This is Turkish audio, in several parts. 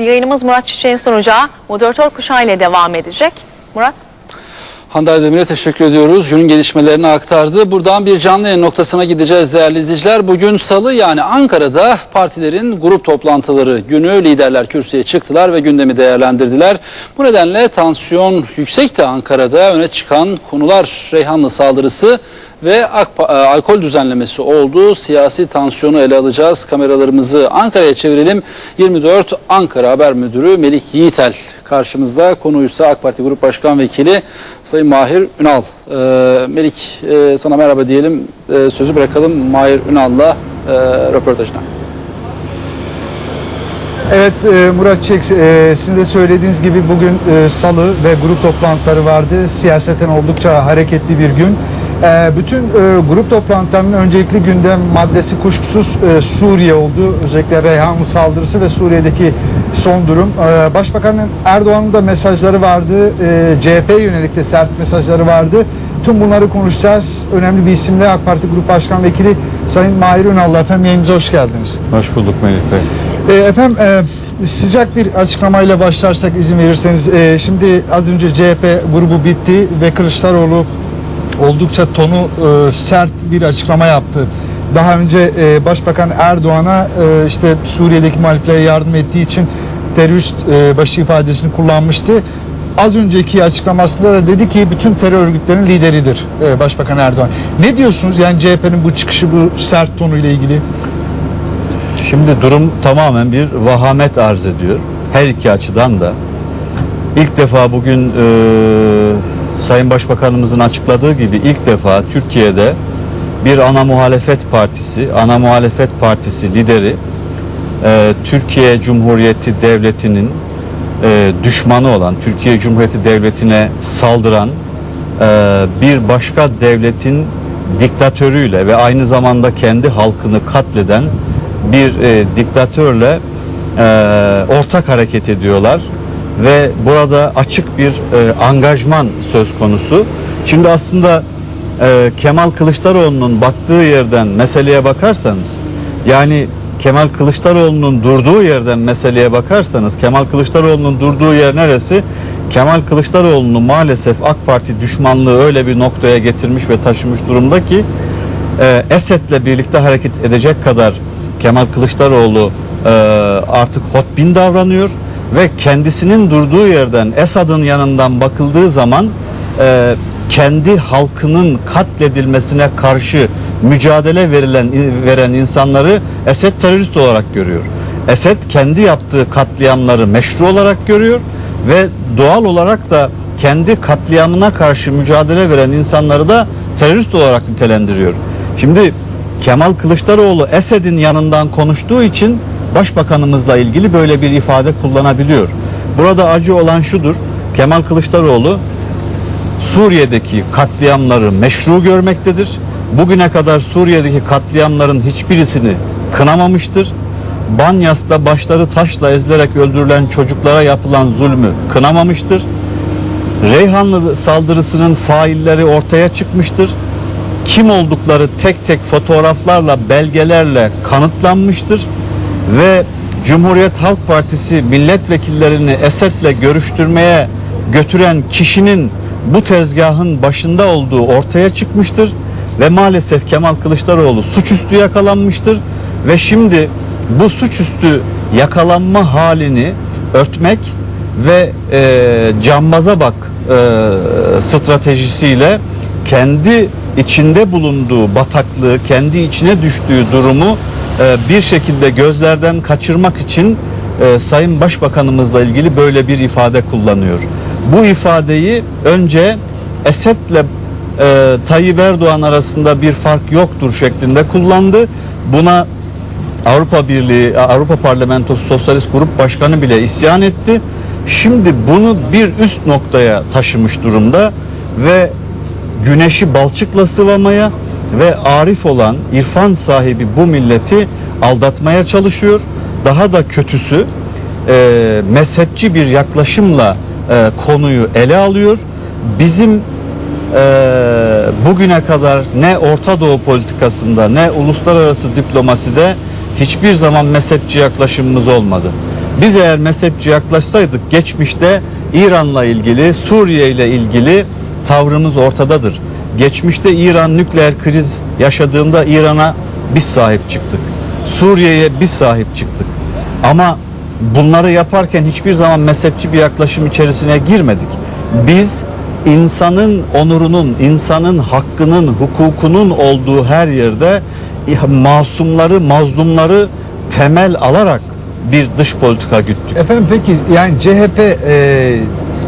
Yayınımız Murat Çiçek'in sunacağı moderatör kuşağı ile devam edecek. Murat. Hande Demir'e teşekkür ediyoruz. Günün gelişmelerini aktardı. Buradan bir canlı yayın noktasına gideceğiz değerli izleyiciler. Bugün salı yani Ankara'da partilerin grup toplantıları günü liderler kürsüye çıktılar ve gündemi değerlendirdiler. Bu nedenle tansiyon yüksekti Ankara'da öne çıkan konular Reyhanlı saldırısı ve e, alkol düzenlemesi oldu. Siyasi tansiyonu ele alacağız. Kameralarımızı Ankara'ya çevirelim. 24 Ankara Haber Müdürü Melik Yiğitel karşımızda. Konuysa AK Parti Grup Başkan Vekili Sayın Mahir Ünal. Ee, Melik e, sana merhaba diyelim. Sözü bırakalım Mahir Ünal'la e, röportajına. Evet e, Murat Çek, e, sizin de söylediğiniz gibi bugün e, salı ve grup toplantıları vardı. Siyaseten oldukça hareketli bir gün. E, bütün e, grup toplantılarının öncelikli gündem maddesi kuşkusuz e, Suriye oldu. Özellikle Reyhan saldırısı ve Suriye'deki son durum. E, Başbakan Erdoğan'ın da mesajları vardı. E, CHP yönelik de sert mesajları vardı. Tüm bunları konuşacağız. Önemli bir isimle AK Parti Grup Başkan Vekili Sayın Mahir Ünal'la efendim yayınımıza hoş geldiniz. Hoş bulduk Melih Bey. E, Efendim e, sıcak bir açıklamayla başlarsak izin verirseniz e, şimdi az önce CHP grubu bitti ve Kılıçdaroğlu oldukça tonu e, sert bir açıklama yaptı. Daha önce e, Başbakan Erdoğan'a e, işte Suriye'deki muhaliflere yardım ettiği için terörist e, başı ifadesini kullanmıştı. Az önceki açıklamasında da dedi ki bütün terör örgütlerinin lideridir e, Başbakan Erdoğan. Ne diyorsunuz yani CHP'nin bu çıkışı bu sert tonuyla ilgili? Şimdi durum tamamen bir vahamet arz ediyor. Her iki açıdan da. İlk defa bugün e, Sayın Başbakanımızın açıkladığı gibi ilk defa Türkiye'de bir ana muhalefet partisi, ana muhalefet partisi lideri e, Türkiye Cumhuriyeti Devleti'nin e, düşmanı olan, Türkiye Cumhuriyeti Devleti'ne saldıran e, bir başka devletin diktatörüyle ve aynı zamanda kendi halkını katleden bir e, diktatörle e, ortak hareket ediyorlar ve burada açık bir e, angajman söz konusu. Şimdi aslında e, Kemal Kılıçdaroğlu'nun baktığı yerden meseleye bakarsanız yani Kemal Kılıçdaroğlu'nun durduğu yerden meseleye bakarsanız Kemal Kılıçdaroğlu'nun durduğu yer neresi? Kemal Kılıçdaroğlu'nu maalesef AK Parti düşmanlığı öyle bir noktaya getirmiş ve taşımış durumda ki e, Esed'le birlikte hareket edecek kadar Kemal Kılıçdaroğlu e, artık hotbin davranıyor ve kendisinin durduğu yerden Esad'ın yanından bakıldığı zaman e, kendi halkının katledilmesine karşı mücadele verilen veren insanları Esed terörist olarak görüyor. Esed kendi yaptığı katliamları meşru olarak görüyor ve doğal olarak da kendi katliamına karşı mücadele veren insanları da terörist olarak nitelendiriyor. Şimdi Kemal Kılıçdaroğlu Esed'in yanından konuştuğu için başbakanımızla ilgili böyle bir ifade kullanabiliyor. Burada acı olan şudur. Kemal Kılıçdaroğlu Suriye'deki katliamları meşru görmektedir. Bugüne kadar Suriye'deki katliamların hiçbirisini kınamamıştır. Banyas'ta başları taşla ezilerek öldürülen çocuklara yapılan zulmü kınamamıştır. Reyhanlı saldırısının failleri ortaya çıkmıştır. Kim oldukları tek tek fotoğraflarla, belgelerle kanıtlanmıştır ve Cumhuriyet Halk Partisi milletvekillerini Esed'le görüştürmeye götüren kişinin bu tezgahın başında olduğu ortaya çıkmıştır ve maalesef Kemal Kılıçdaroğlu suçüstü yakalanmıştır ve şimdi bu suçüstü yakalanma halini örtmek ve e, cambaza bak e, stratejisiyle kendi içinde bulunduğu bataklığı, kendi içine düştüğü durumu bir şekilde gözlerden kaçırmak için e, Sayın Başbakanımızla ilgili böyle bir ifade kullanıyor. Bu ifadeyi önce Esed'le e, Tayyip Erdoğan arasında bir fark yoktur şeklinde kullandı. Buna Avrupa Birliği, Avrupa Parlamentosu Sosyalist Grup Başkanı bile isyan etti. Şimdi bunu bir üst noktaya taşımış durumda ve güneşi balçıkla sıvamaya ve arif olan irfan sahibi bu milleti aldatmaya çalışıyor. Daha da kötüsü e, mezhepçi bir yaklaşımla e, konuyu ele alıyor. Bizim e, bugüne kadar ne Orta Doğu politikasında ne uluslararası diplomaside hiçbir zaman mezhepçi yaklaşımımız olmadı. Biz eğer mezhepçi yaklaşsaydık geçmişte İran'la ilgili, Suriye ile ilgili tavrımız ortadadır. Geçmişte İran nükleer kriz yaşadığında İran'a biz sahip çıktık. Suriye'ye biz sahip çıktık. Ama bunları yaparken hiçbir zaman mezhepçi bir yaklaşım içerisine girmedik. Biz insanın onurunun, insanın hakkının, hukukunun olduğu her yerde masumları, mazlumları temel alarak bir dış politika güttük. Efendim peki yani CHP e,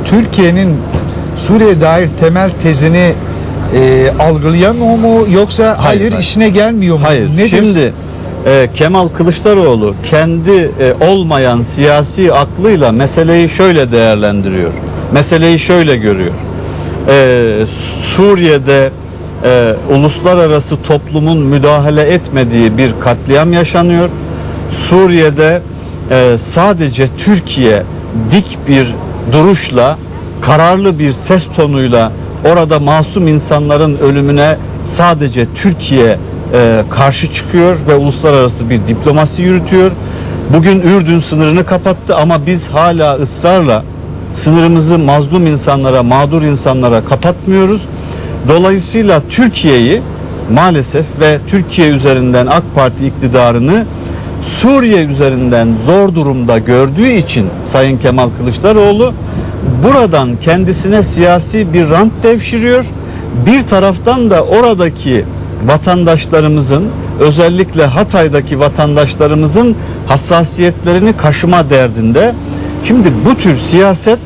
Türkiye'nin Suriye dair temel tezini e, algılayamıyor mu yoksa hayır, hayır. işine gelmiyor mu? Hayır. Nedir? Şimdi e, Kemal Kılıçdaroğlu kendi e, olmayan siyasi aklıyla meseleyi şöyle değerlendiriyor. Meseleyi şöyle görüyor. E, Suriye'de e, uluslararası toplumun müdahale etmediği bir katliam yaşanıyor. Suriye'de e, sadece Türkiye dik bir duruşla, kararlı bir ses tonuyla orada masum insanların ölümüne sadece Türkiye e, karşı çıkıyor ve uluslararası bir diplomasi yürütüyor. Bugün Ürdün sınırını kapattı ama biz hala ısrarla sınırımızı mazlum insanlara, mağdur insanlara kapatmıyoruz. Dolayısıyla Türkiye'yi maalesef ve Türkiye üzerinden AK Parti iktidarını Suriye üzerinden zor durumda gördüğü için Sayın Kemal Kılıçdaroğlu buradan kendisine siyasi bir rant devşiriyor. Bir taraftan da oradaki vatandaşlarımızın özellikle Hatay'daki vatandaşlarımızın hassasiyetlerini kaşıma derdinde. Şimdi bu tür siyaset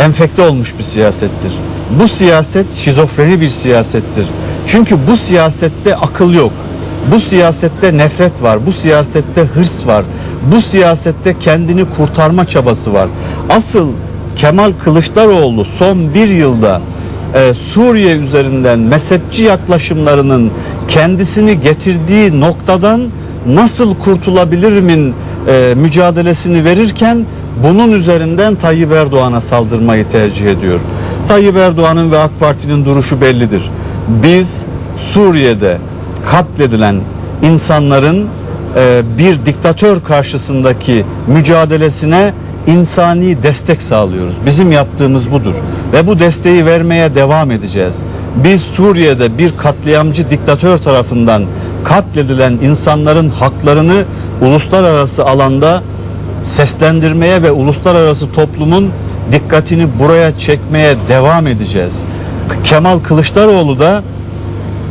enfekte olmuş bir siyasettir. Bu siyaset şizofreni bir siyasettir. Çünkü bu siyasette akıl yok. Bu siyasette nefret var. Bu siyasette hırs var. Bu siyasette kendini kurtarma çabası var. Asıl Kemal Kılıçdaroğlu son bir yılda e, Suriye üzerinden mezhepçi yaklaşımlarının kendisini getirdiği noktadan nasıl kurtulabilirimin e, mücadelesini verirken bunun üzerinden Tayyip Erdoğan'a saldırmayı tercih ediyor. Tayyip Erdoğan'ın ve AK Parti'nin duruşu bellidir. Biz Suriye'de katledilen insanların e, bir diktatör karşısındaki mücadelesine insani destek sağlıyoruz. Bizim yaptığımız budur ve bu desteği vermeye devam edeceğiz. Biz Suriye'de bir katliamcı diktatör tarafından katledilen insanların haklarını uluslararası alanda seslendirmeye ve uluslararası toplumun dikkatini buraya çekmeye devam edeceğiz. Kemal Kılıçdaroğlu da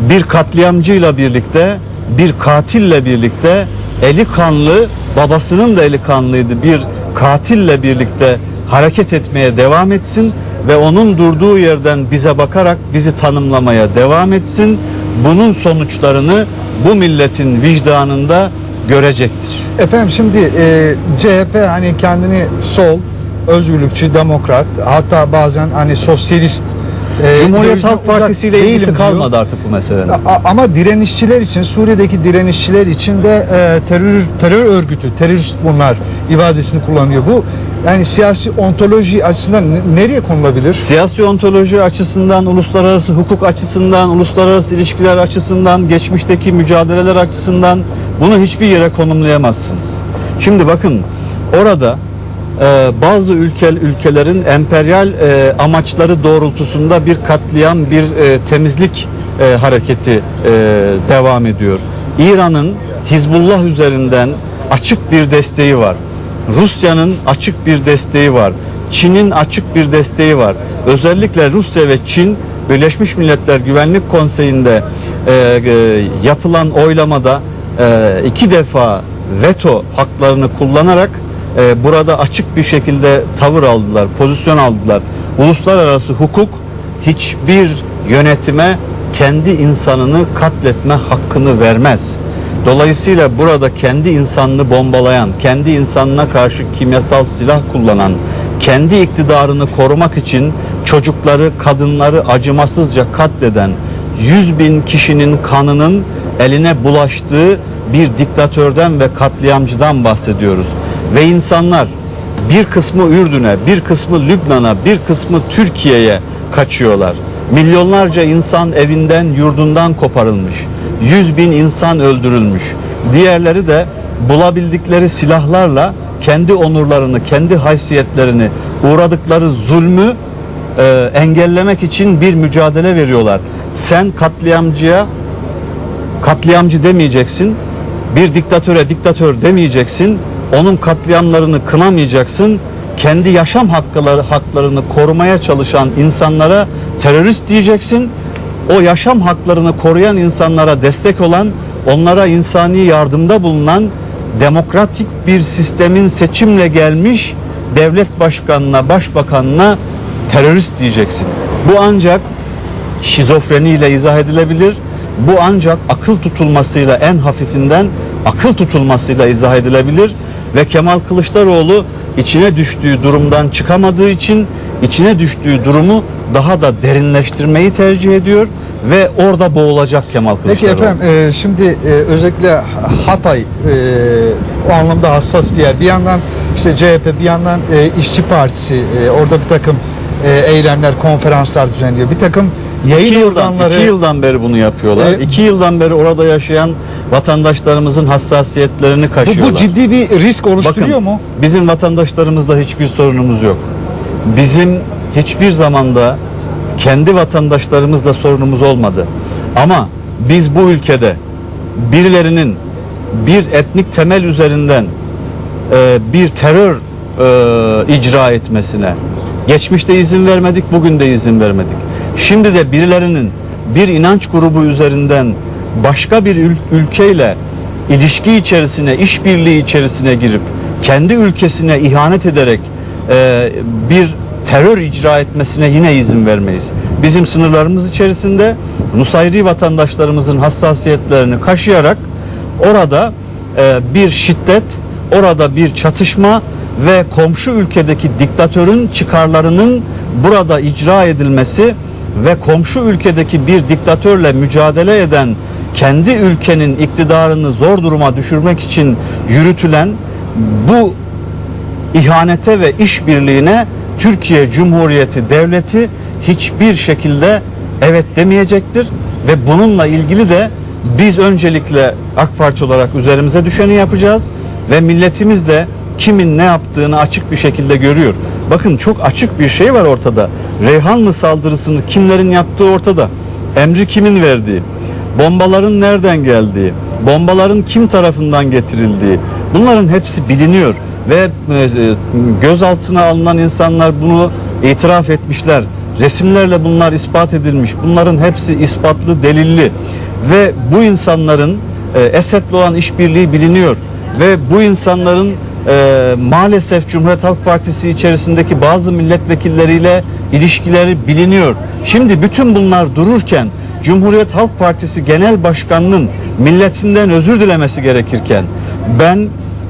bir katliamcıyla birlikte, bir katille birlikte eli kanlı, babasının da eli kanlıydı bir katille birlikte hareket etmeye devam etsin ve onun durduğu yerden bize bakarak bizi tanımlamaya devam etsin. Bunun sonuçlarını bu milletin vicdanında görecektir. Efendim şimdi e, CHP hani kendini sol, özgürlükçü, demokrat hatta bazen hani sosyalist e, Cumhuriyet Halk Partisi ile ilgisi diyor. kalmadı artık bu meselenin. Ama direnişçiler için Suriye'deki direnişçiler için de e, terör terör örgütü terörist bunlar ifadesini kullanıyor. Bu yani siyasi ontoloji açısından ne- nereye konulabilir? Siyasi ontoloji açısından, uluslararası hukuk açısından, uluslararası ilişkiler açısından, geçmişteki mücadeleler açısından bunu hiçbir yere konumlayamazsınız. Şimdi bakın orada e, bazı ülke ülkelerin emperyal e, amaçları doğrultusunda bir katliam, bir e, temizlik e, hareketi devam ediyor. İran'ın Hizbullah üzerinden açık bir desteği var. Rusya'nın açık bir desteği var. Çin'in açık bir desteği var. Özellikle Rusya ve Çin Birleşmiş Milletler Güvenlik Konseyi'nde e, e, yapılan oylamada e, iki defa veto haklarını kullanarak e, burada açık bir şekilde tavır aldılar, pozisyon aldılar. Uluslararası hukuk hiçbir yönetime kendi insanını katletme hakkını vermez. Dolayısıyla burada kendi insanını bombalayan, kendi insanına karşı kimyasal silah kullanan, kendi iktidarını korumak için çocukları, kadınları acımasızca katleden 100 bin kişinin kanının eline bulaştığı bir diktatörden ve katliamcıdan bahsediyoruz. Ve insanlar bir kısmı Ürdün'e, bir kısmı Lübnan'a, bir kısmı Türkiye'ye kaçıyorlar. Milyonlarca insan evinden, yurdundan koparılmış. 100 bin insan öldürülmüş. Diğerleri de bulabildikleri silahlarla kendi onurlarını, kendi haysiyetlerini, uğradıkları zulmü e, engellemek için bir mücadele veriyorlar. Sen katliamcıya katliamcı demeyeceksin. Bir diktatöre diktatör demeyeceksin. Onun katliamlarını kınamayacaksın. Kendi yaşam hakları, haklarını korumaya çalışan insanlara terörist diyeceksin. O yaşam haklarını koruyan insanlara destek olan, onlara insani yardımda bulunan demokratik bir sistemin seçimle gelmiş devlet başkanına, başbakanına terörist diyeceksin. Bu ancak şizofreniyle izah edilebilir. Bu ancak akıl tutulmasıyla en hafifinden akıl tutulmasıyla izah edilebilir ve Kemal Kılıçdaroğlu içine düştüğü durumdan çıkamadığı için içine düştüğü durumu daha da derinleştirmeyi tercih ediyor ve orada boğulacak Kemal Peki Kılıçdaroğlu. efendim e, şimdi e, özellikle Hatay e, o anlamda hassas bir yer. Bir yandan işte CHP bir yandan e, İşçi Partisi e, orada bir takım e, eylemler, konferanslar düzenliyor. Bir takım yayın İki yıldan, organları iki yıldan beri bunu yapıyorlar. E, iki yıldan beri orada yaşayan vatandaşlarımızın hassasiyetlerini bu, kaşıyorlar. bu ciddi bir risk oluşturuyor Bakın, mu? Bizim vatandaşlarımızla hiçbir sorunumuz yok. Bizim hiçbir zamanda kendi vatandaşlarımızla sorunumuz olmadı. Ama biz bu ülkede birilerinin bir etnik temel üzerinden e, bir terör e, icra etmesine geçmişte izin vermedik, bugün de izin vermedik. Şimdi de birilerinin bir inanç grubu üzerinden başka bir ül- ülkeyle ilişki içerisine, işbirliği içerisine girip kendi ülkesine ihanet ederek e, bir terör icra etmesine yine izin vermeyiz. Bizim sınırlarımız içerisinde Nusayri vatandaşlarımızın hassasiyetlerini kaşıyarak orada e, bir şiddet, orada bir çatışma ve komşu ülkedeki diktatörün çıkarlarının burada icra edilmesi ve komşu ülkedeki bir diktatörle mücadele eden kendi ülkenin iktidarını zor duruma düşürmek için yürütülen bu ihanete ve işbirliğine Türkiye Cumhuriyeti Devleti hiçbir şekilde evet demeyecektir ve bununla ilgili de biz öncelikle AK Parti olarak üzerimize düşeni yapacağız ve milletimiz de kimin ne yaptığını açık bir şekilde görüyor. Bakın çok açık bir şey var ortada. Reyhanlı saldırısını kimlerin yaptığı ortada. Emri kimin verdiği, bombaların nereden geldiği, bombaların kim tarafından getirildiği bunların hepsi biliniyor ve e, e, gözaltına alınan insanlar bunu itiraf etmişler. Resimlerle bunlar ispat edilmiş. Bunların hepsi ispatlı, delilli ve bu insanların e, Esed'le olan işbirliği biliniyor ve bu insanların e, maalesef Cumhuriyet Halk Partisi içerisindeki bazı milletvekilleriyle ilişkileri biliniyor. Şimdi bütün bunlar dururken Cumhuriyet Halk Partisi Genel Başkanı'nın milletinden özür dilemesi gerekirken ben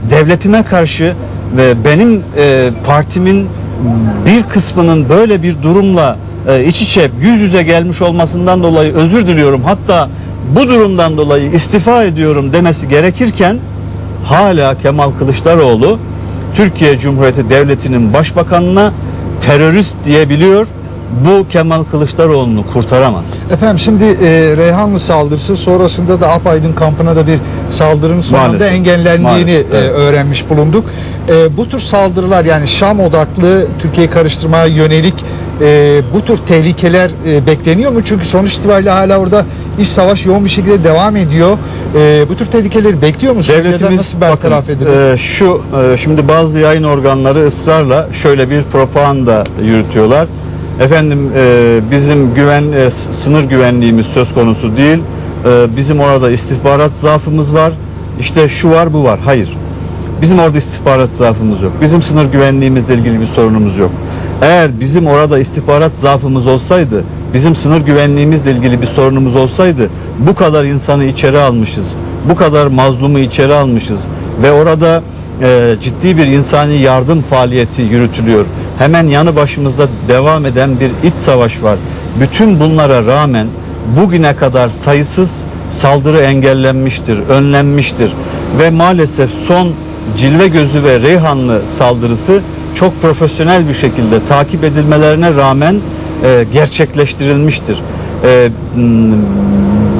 devletime karşı ve benim e, partimin bir kısmının böyle bir durumla e, iç içe yüz yüze gelmiş olmasından dolayı özür diliyorum. Hatta bu durumdan dolayı istifa ediyorum demesi gerekirken hala Kemal Kılıçdaroğlu Türkiye Cumhuriyeti Devleti'nin başbakanına terörist diyebiliyor. Bu Kemal Kılıçdaroğlu'nu kurtaramaz. Efendim şimdi e, Reyhanlı saldırısı sonrasında da Apaydın kampına da bir saldırının son anda Maalesef. engellendiğini Maalesef, e, evet. öğrenmiş bulunduk. E, bu tür saldırılar yani Şam odaklı Türkiye'yi karıştırmaya yönelik e, bu tür tehlikeler e, bekleniyor mu? Çünkü sonuç itibariyle hala orada iş savaş yoğun bir şekilde devam ediyor. E, bu tür tehlikeleri bekliyor musunuz? Devletimiz nasıl bertaraf edilir? e, şu e, şimdi bazı yayın organları ısrarla şöyle bir propaganda yürütüyorlar. Efendim e, bizim güven e, sınır güvenliğimiz söz konusu değil. E, bizim orada istihbarat zaafımız var. İşte şu var bu var. Hayır. Bizim orada istihbarat zaafımız yok. Bizim sınır güvenliğimizle ilgili bir sorunumuz yok. Eğer bizim orada istihbarat zaafımız olsaydı, bizim sınır güvenliğimizle ilgili bir sorunumuz olsaydı bu kadar insanı içeri almışız. Bu kadar mazlumu içeri almışız ve orada e, ciddi bir insani yardım faaliyeti yürütülüyor. Hemen yanı başımızda devam eden bir iç savaş var. Bütün bunlara rağmen bugüne kadar sayısız saldırı engellenmiştir, önlenmiştir ve maalesef son Cilve Gözü ve Reyhanlı saldırısı çok profesyonel bir şekilde takip edilmelerine rağmen e, gerçekleştirilmiştir. E,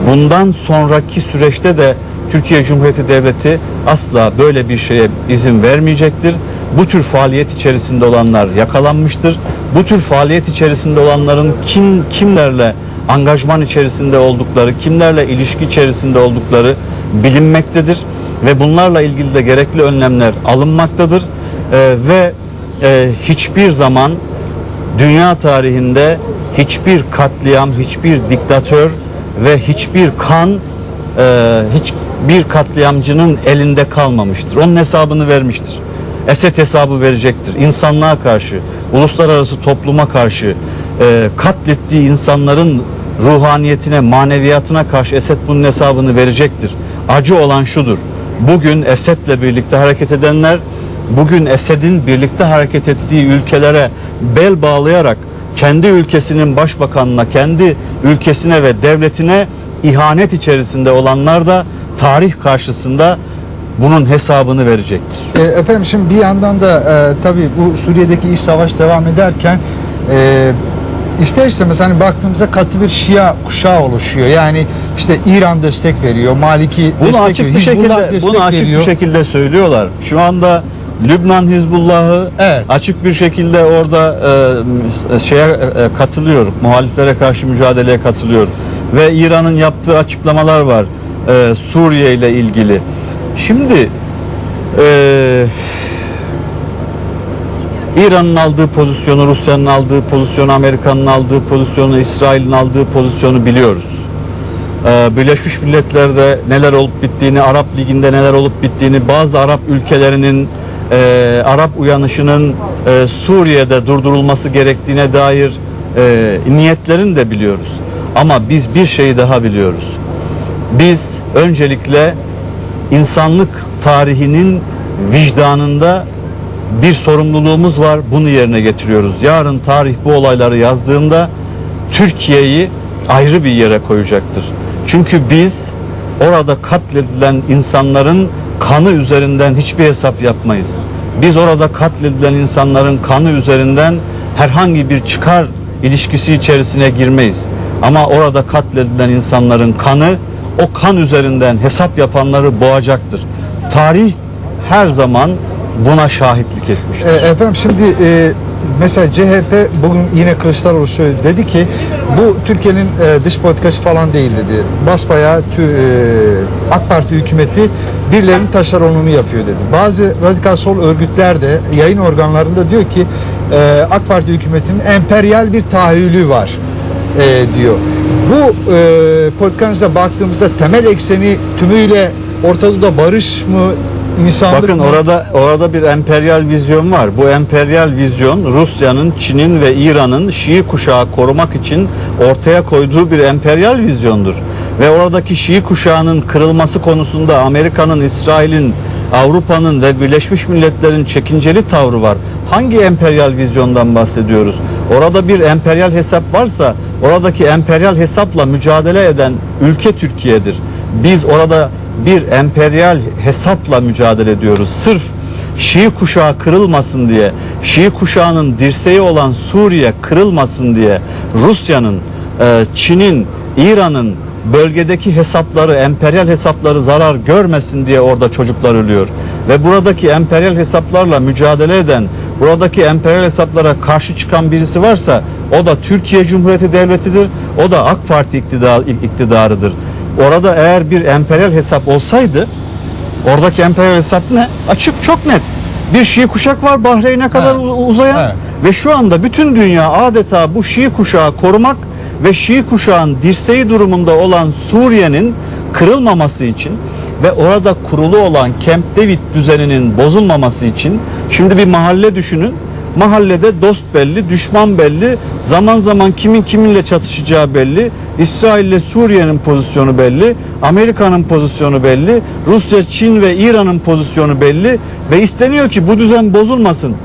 bundan sonraki süreçte de Türkiye Cumhuriyeti Devleti asla böyle bir şeye izin vermeyecektir. Bu tür faaliyet içerisinde olanlar yakalanmıştır. Bu tür faaliyet içerisinde olanların kim kimlerle angajman içerisinde oldukları, kimlerle ilişki içerisinde oldukları bilinmektedir ve bunlarla ilgili de gerekli önlemler alınmaktadır Ee, ve e, hiçbir zaman dünya tarihinde hiçbir katliam, hiçbir diktatör ve hiçbir kan e, hiçbir katliamcının elinde kalmamıştır. Onun hesabını vermiştir. Esed hesabı verecektir. İnsanlığa karşı, uluslararası topluma karşı e, katlettiği insanların ruhaniyetine, maneviyatına karşı Esed bunun hesabını verecektir. Acı olan şudur. Bugün Esed'le birlikte hareket edenler bugün Esed'in birlikte hareket ettiği ülkelere bel bağlayarak kendi ülkesinin başbakanına, kendi ülkesine ve devletine ihanet içerisinde olanlar da tarih karşısında bunun hesabını verecektir. E, efendim şimdi bir yandan da e, tabii bu Suriye'deki iş savaş devam ederken e, ister istemez hani baktığımızda katı bir Şia kuşağı oluşuyor. Yani işte İran destek veriyor, Maliki Bunu destek açık veriyor, bir şekilde destek bunu açık veriyor. bir şekilde söylüyorlar. Şu anda Lübnan Hizbullah'ı Evet. açık bir şekilde orada e, şeye e, katılıyor. Muhaliflere karşı mücadeleye katılıyor. Ve İran'ın yaptığı açıklamalar var e, Suriye ile ilgili. Şimdi e, İran'ın aldığı pozisyonu, Rusya'nın aldığı pozisyonu, Amerika'nın aldığı pozisyonu, İsrail'in aldığı pozisyonu biliyoruz. Ee, Birleşmiş Milletler'de neler olup bittiğini, Arap Ligi'nde neler olup bittiğini, bazı Arap ülkelerinin e, Arap uyanışının e, Suriye'de durdurulması gerektiğine dair e, niyetlerini de biliyoruz. Ama biz bir şeyi daha biliyoruz. Biz öncelikle insanlık tarihinin vicdanında bir sorumluluğumuz var. Bunu yerine getiriyoruz. Yarın tarih bu olayları yazdığında Türkiye'yi ayrı bir yere koyacaktır. Çünkü biz orada katledilen insanların kanı üzerinden hiçbir hesap yapmayız. Biz orada katledilen insanların kanı üzerinden herhangi bir çıkar ilişkisi içerisine girmeyiz. Ama orada katledilen insanların kanı o kan üzerinden hesap yapanları boğacaktır. Tarih her zaman buna şahitlik etmiştir. E, efendim şimdi e, mesela CHP bugün yine Kılıçdaroğlu söyledi. Dedi ki bu Türkiye'nin e, dış politikası falan değil dedi. Basbayağı tü, e, AK Parti hükümeti birilerinin taşeronluğunu yapıyor dedi. Bazı radikal sol örgütler de yayın organlarında diyor ki e, AK Parti hükümetinin emperyal bir tahayyülü var e, diyor. Bu e, politikanıza baktığımızda temel ekseni tümüyle Ortadoğu'da barış mı, insanlık Bakın mı? orada orada bir emperyal vizyon var. Bu emperyal vizyon Rusya'nın, Çin'in ve İran'ın Şii kuşağı korumak için ortaya koyduğu bir emperyal vizyondur. Ve oradaki Şii kuşağının kırılması konusunda Amerika'nın, İsrail'in, Avrupa'nın ve Birleşmiş Milletler'in çekinceli tavrı var. Hangi emperyal vizyondan bahsediyoruz? Orada bir emperyal hesap varsa oradaki emperyal hesapla mücadele eden ülke Türkiye'dir. Biz orada bir emperyal hesapla mücadele ediyoruz. Sırf Şii kuşağı kırılmasın diye, Şii kuşağının dirseği olan Suriye kırılmasın diye Rusya'nın, e, Çin'in, İran'ın bölgedeki hesapları, emperyal hesapları zarar görmesin diye orada çocuklar ölüyor. Ve buradaki emperyal hesaplarla mücadele eden, buradaki emperyal hesaplara karşı çıkan birisi varsa o da Türkiye Cumhuriyeti Devleti'dir, o da AK Parti iktidar, iktidarıdır. Orada eğer bir emperyal hesap olsaydı oradaki emperyal hesap ne? Açık çok net. Bir Şii kuşak var Bahreyn'e kadar Evet. uzayan Evet. ve şu anda bütün dünya adeta bu Şii kuşağı korumak ve Şii kuşağın dirseği durumunda olan Suriye'nin kırılmaması için ve orada kurulu olan Camp David düzeninin bozulmaması için şimdi bir mahalle düşünün. Mahallede dost belli, düşman belli, zaman zaman kimin kiminle çatışacağı belli, İsrail ile Suriye'nin pozisyonu belli, Amerika'nın pozisyonu belli, Rusya, Çin ve İran'ın pozisyonu belli ve isteniyor ki bu düzen bozulmasın.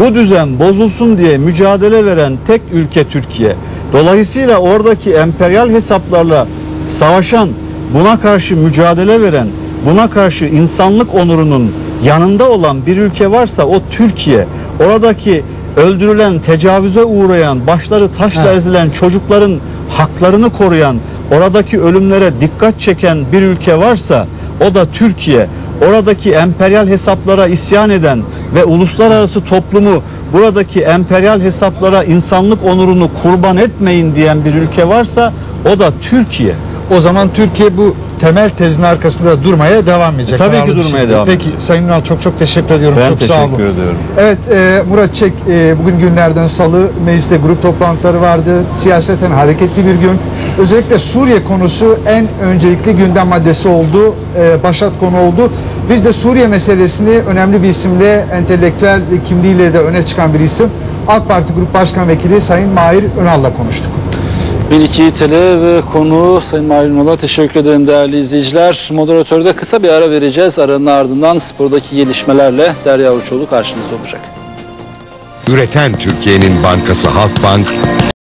Bu düzen bozulsun diye mücadele veren tek ülke Türkiye. Dolayısıyla oradaki emperyal hesaplarla savaşan, buna karşı mücadele veren, buna karşı insanlık onurunun yanında olan bir ülke varsa o Türkiye. Oradaki öldürülen, tecavüze uğrayan, başları taşla Evet. ezilen çocukların haklarını koruyan, oradaki ölümlere dikkat çeken bir ülke varsa O da Türkiye. Oradaki emperyal hesaplara isyan eden ve uluslararası toplumu buradaki emperyal hesaplara insanlık onurunu kurban etmeyin diyen bir ülke varsa o da Türkiye. O zaman Türkiye bu temel tezin arkasında durmaya devam edecek. E, tabii ki Kararlı durmaya şekilde. devam Peki edecek. Sayın Ünal çok çok teşekkür ediyorum. Ben çok sağ olun. teşekkür ediyorum. Evet e, Murat Çek e, bugün günlerden salı mecliste grup toplantıları vardı. Siyaseten hareketli bir gün. Özellikle Suriye konusu en öncelikli gündem maddesi oldu. E, başat konu oldu. Biz de Suriye meselesini önemli bir isimle, entelektüel kimliğiyle de öne çıkan bir isim. AK Parti Grup Başkan Vekili Sayın Mahir Önal'la konuştuk. Melik Yiğitel'e ve konu Sayın Mahir Ünal'a teşekkür ederim değerli izleyiciler. Moderatörde kısa bir ara vereceğiz. Aranın ardından spordaki gelişmelerle Derya Uçoğlu karşınızda olacak. Üreten Türkiye'nin bankası Halkbank